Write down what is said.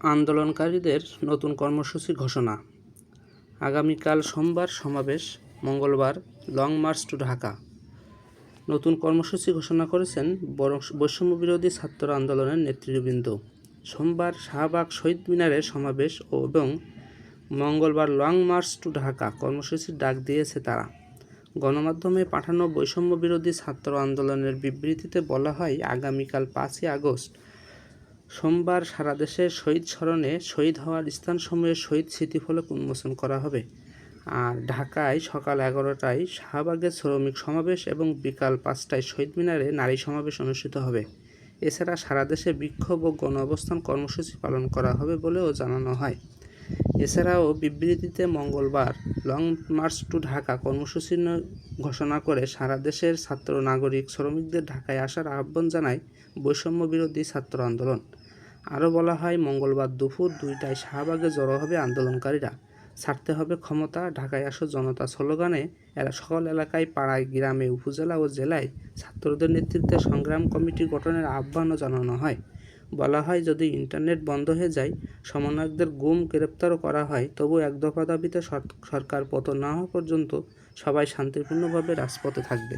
আন্দোলনকারীদের নতুন কর্মসূচি ঘোষণা। আগামীকাল সোমবার সমাবেশ, মঙ্গলবার লং মার্চ টু ঢাকা। নতুন কর্মসূচি ঘোষণা করেছেন বরং- বৈষম্যবিরোধী ছাত্র আন্দোলনের নেতৃবৃন্দ। সোমবার শাহবাগ শহীদ মিনারে সমাবেশ ও এবং মঙ্গলবার লং মার্চ টু ঢাকা কর্মসূচির ডাক দিয়েছে তারা। গণমাধ্যমে পাঠানো বৈষম্যবিরোধী ছাত্র আন্দোলনের বিবৃতিতে বলা হয়, আগামীকাল পাঁচই আগস্ট সোমবার সারা দেশে শহীদ স্মরণে শহীদ হওয়ার স্থানসমূহে শহীদ স্মৃতিফলক উন্মোচন করা হবে। আর ঢাকায় সকাল এগারোটায় শাহবাগে শ্রমিক সমাবেশ এবং বিকাল পাঁচটায় শহীদ মিনারে নারী সমাবেশ অনুষ্ঠিত হবে। এছাড়া সারা দেশে বিক্ষোভ ও গণ অবস্থান কর্মসূচি পালন করা হবে বলেও জানানো হয়। এছাড়াও বিবৃতিতে মঙ্গলবার লং মার্চ টু ঢাকা কর্মসূচি ঘোষণা করে সারা দেশের ছাত্র, নাগরিক, শ্রমিকদের ঢাকায় আসার আহ্বান জানায় বৈষম্য বিরোধী ছাত্র আন্দোলন। আরও বলা হয়, মঙ্গলবার দুপুর দুইটায় শাহবাগে জড়ো হবে আন্দোলনকারীরা। ছাড়তে হবে ক্ষমতা, ঢাকায় আসো জনতা স্লোগানে। এরা সকল এলাকায়, পাড়ায়, গ্রামে, উপজেলা ও জেলায় ছাত্রদের নেতৃত্বে সংগ্রাম কমিটি গঠনের আহ্বানও জানানো হয়। বলা হয়, যদি ইন্টারনেট বন্ধ হয়ে যায়, সমন্বয়কদের গুম, গ্রেপ্তারও করা হয়, তবু এক দফা দাবিতে সরকার পতন না হওয়া পর্যন্ত সবাই শান্তিপূর্ণভাবে রাজপথে থাকবে।